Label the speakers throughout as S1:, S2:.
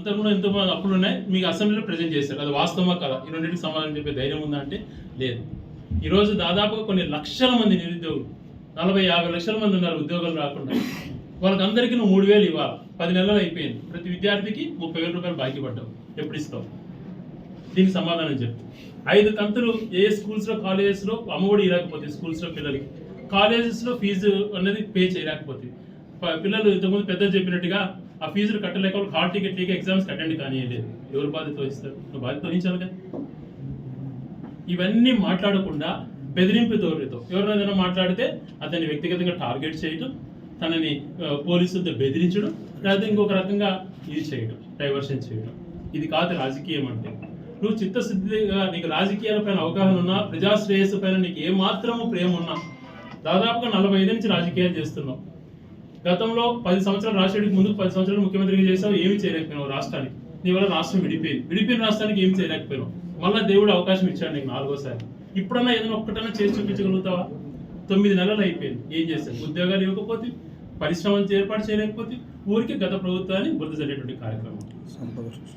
S1: అంతకుముందు ఎంతో మంది ఉన్నాయి. మీకు అసెంబ్లీలో ప్రజెంట్ చేశారు. అది వాస్తవమా కదా? ఈ రెండింటికి సమాధానం చెప్పే ధైర్యం ఉందా అంటే లేదు. ఈరోజు దాదాపుగా కొన్ని లక్షల మంది నిరుద్యోగులు నలభై యాభై లక్షల మంది ఉన్నారు ఉద్యోగాలు రాకుండా. వాళ్ళకందరికీ నువ్వు మూడు వేలు ఇవ్వాలి? పది నెలలు అయిపోయింది. ప్రతి విద్యార్థికి ముప్పై వేల రూపాయలు బాకీ పడ్డావు. ఎప్పుడు ఇస్తావు? దీనికి సమాధానం చెప్పు. ఐదు కంతులు ఏ స్కూల్స్లో కాలేజెస్లో అమ్మఒడి ఇవ్వకపోతే స్కూల్స్లో పిల్లలకి? కాలేజెస్లో ఫీజు అనేది పే చేయలేకపోతే. ప- పిల్లలు ఇంతకుముందు పెద్దలు చెప్పినట్టుగా ఆ ఫీజులు కట్టలేక వాళ్ళు హాల్ టికెట్ లేక ఎగ్జామ్స్కి అటెండ్ కానియలేదు ఎవరు బాధ్యత వహిస్తారు? నువ్వు బాధ్యత వహించాలి కదా. ఇవన్నీ మాట్లాడకుండా బెదిరింపు ధోరణితో ఎవరైనా మాట్లాడితే అతన్ని వ్యక్తిగతంగా టార్గెట్ చేయడం తనని పోలీసులతో బెదిరించడం లేదా ఇంకొక రకంగా ఇది చేయడం డైవర్షన్ చేయడం ఇది కాదు రాజకీయం అంటే. నువ్వు చిత్తశుద్ధిగా నీకు రాజకీయాలపైన అవగాహన ఉన్నా ప్రజా శ్రేయస్సు పైన నీకు ఏమాత్రము ప్రేమ ఉన్నా దాదాపుగా నలభై ఐదు నుంచి రాజకీయాలు చేస్తున్నావు. గతంలో పది సంవత్సరాలు రాష్ట్రానికి ముందు పది సంవత్సరాలు ముఖ్యమంత్రిగా చేసావు ఏమీ చేయలేకపోయినావు రాష్ట్రానికి. నీ వల్ల రాష్ట్రం విడిపోయింది. విడిపోయిన రాష్ట్రానికి ఏమి చేయలేకపోయినావు. మళ్ళా దేవుడు అవకాశం ఇచ్చాడు నీకు నాలుగోసారి. ఇప్పుడన్నా ఏదైనా ఒక్కటన్నా చేసి చూపించగలుగుతావా? తొమ్మిది నెలలు అయిపోయింది. ఏం చేస్తావు ఉద్యోగాలు ఇవ్వకపోతే పరిశ్రమలు ఏర్పాటు చేయలేకపోతే ఊరికి గత ప్రభుత్వాన్ని బుద్ధ జరిగేటువంటి కార్యక్రమం.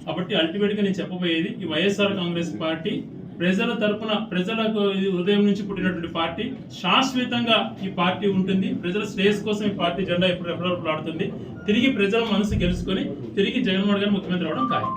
S1: కాబట్టి అల్టిమేట్గా నేను చెప్పబోయేది ఈ వైఎస్ఆర్ కాంగ్రెస్ పార్టీ ప్రజల తరపున ప్రజలకు ఇది నుంచి పుట్టినటువంటి పార్టీ. శాశ్వతంగా ఈ పార్టీ ఉంటుంది. ప్రజల శ్రేయస్ కోసం ఈ పార్టీ జెండా ఎప్పుడు ఎప్పుడు ఆడుతుంది తిరిగి ప్రజల మనసు గెలుచుకొని తిరిగి జగన్మోహన్ గారు ముఖ్యమంత్రి అవడం ఖాయం.